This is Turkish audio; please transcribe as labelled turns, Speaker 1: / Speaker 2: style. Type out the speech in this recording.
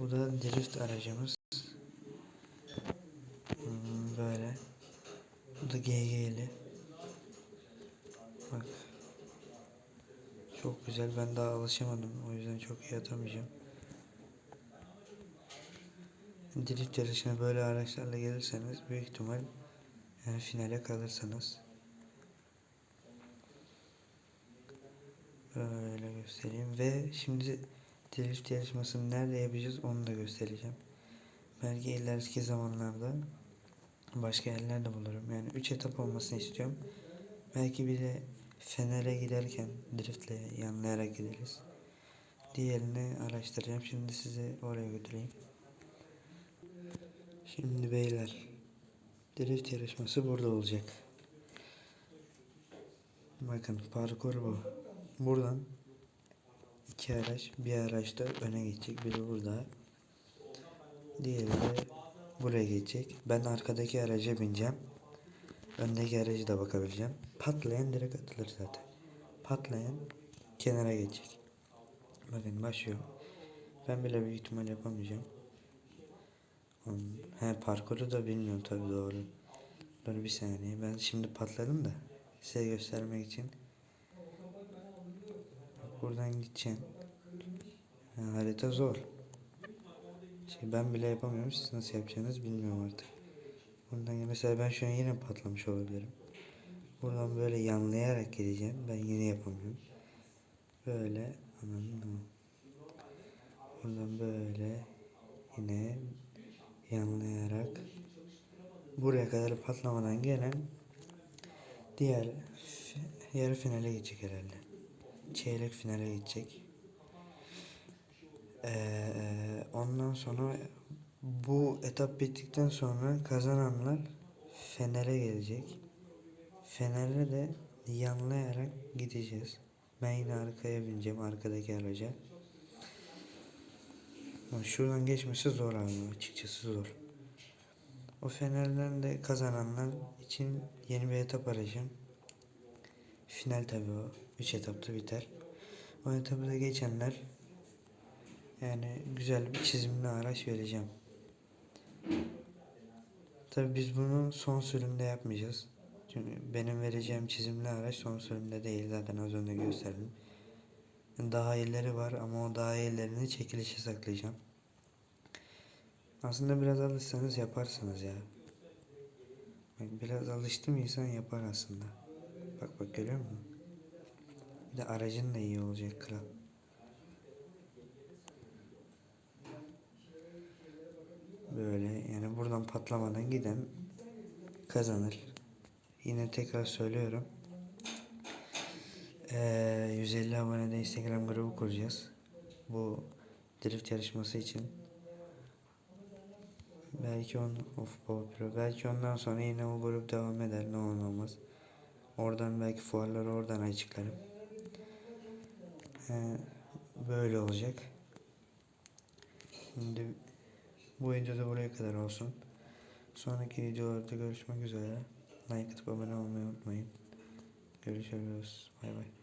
Speaker 1: Bu da drift aracımız. Hmm, böyle. Bu da GG'li. Bak. Çok güzel. Ben daha alışamadım. O yüzden çok iyi atamayacağım. Drift yarışına böyle araçlarla gelirseniz büyük ihtimal yani finale kalırsınız. Böyle göstereyim ve şimdi drift yarışmasını nerede yapacağız onu da göstereceğim. Belki ileriki zamanlarda başka yerlerde bulurum. Yani 3 etap olmasını istiyorum. Belki bir de Fener'e giderken driftle yanlayarak gideriz. Diğerini araştıracağım. Şimdi sizi oraya götüreyim. Şimdi beyler drift yarışması burada olacak. Bakın parkur bu. Buradan iki araç, bir araç da öne geçecek, biri burada. Diğeri de buraya geçecek. Ben arkadaki araca bineceğim. Öndeki aracı da bakabileceğim. Patlayan direkt atılır zaten. Patlayan kenara geçecek. Bakın başlıyor. Ben bile büyük ihtimal yapamayacağım. He parkuru da bilmiyorum tabi doğru. Dur bir saniye. Ben şimdi patladım da size göstermek için. Buradan gideceğim. Ha, harita zor. Şey, ben bile yapamıyorum. Siz nasıl yapacağınız bilmiyorum artık. Buradan mesela ben şu an yine patlamış olabilirim. Buradan böyle yanlayarak gideceğim. Ben yine yapamıyorum. Böyle anladın mı? Buradan böyle yine yanlayarak buraya kadar patlamadan gelen diğer yarı finale gidecek herhalde. Çeyrek finale gidecek. Ee, ondan sonra bu etap bittikten sonra kazananlar Fener'e gelecek. Fener'e de yanlayarak gideceğiz. Ben yine arkaya bineceğim arkadaki araca. Şuradan geçmesi zor abi açıkçası zor. O Fener'den de kazananlar için yeni bir etap arayacağım. Final tabi o. 3 etapta biter. O etapı da geçenler yani güzel bir çizimli araç vereceğim. Tabi biz bunu son sürümde yapmayacağız. Çünkü benim vereceğim çizimli araç son sürümde değil zaten az önce gösterdim. Daha iyileri var ama o daha iyilerini çekilişe saklayacağım. Aslında biraz alışsanız yaparsınız ya. Biraz alıştı mı insan yapar aslında. Bak bak görüyor musun? De aracın da iyi olacak kral. Böyle yani buradan patlamadan giden kazanır. Yine tekrar söylüyorum. Ee, 150 abonede Instagram grubu kuracağız. Bu drift yarışması için. Belki on of Pro. Belki ondan sonra yine o grup devam eder. Ne olmaz. Oradan belki fuarları oradan açıklarım. Ee, böyle olacak. Şimdi bu videoda buraya kadar olsun. Sonraki videolarda görüşmek üzere. Like atıp abone olmayı unutmayın. Görüşürüz. Bay bay.